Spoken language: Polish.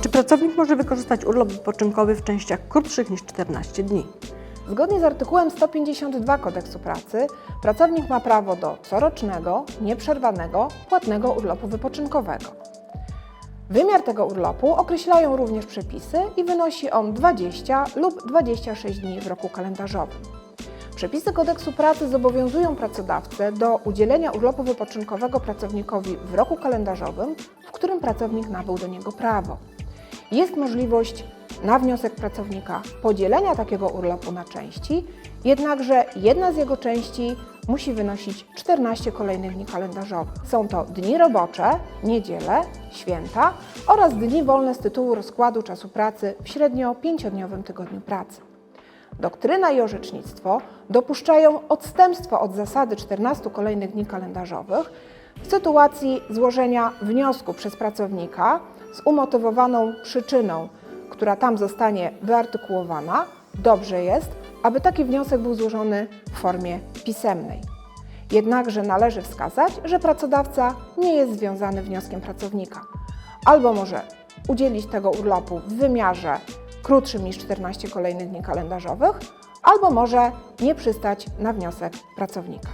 Czy pracownik może wykorzystać urlop wypoczynkowy w częściach krótszych niż 14 dni? Zgodnie z artykułem 152 Kodeksu Pracy, pracownik ma prawo do corocznego, nieprzerwanego, płatnego urlopu wypoczynkowego. Wymiar tego urlopu określają również przepisy i wynosi on 20 lub 26 dni w roku kalendarzowym. Przepisy Kodeksu Pracy zobowiązują pracodawcę do udzielenia urlopu wypoczynkowego pracownikowi w roku kalendarzowym, w którym pracownik nabył do niego prawo. Jest możliwość na wniosek pracownika podzielenia takiego urlopu na części, jednakże jedna z jego części musi wynosić 14 kolejnych dni kalendarzowych. Są to dni robocze, niedziele, święta oraz dni wolne z tytułu rozkładu czasu pracy w średnio 5-dniowym tygodniu pracy. Doktryna i orzecznictwo dopuszczają odstępstwo od zasady 14 kolejnych dni kalendarzowych w sytuacji złożenia wniosku przez pracownika z umotywowaną przyczyną, która tam zostanie wyartykułowana. Dobrze jest, aby taki wniosek był złożony w formie pisemnej. Jednakże należy wskazać, że pracodawca nie jest związany wnioskiem pracownika. Albo może udzielić tego urlopu w wymiarze krótszym niż 14 kolejnych dni kalendarzowych, albo może nie przystać na wniosek pracownika.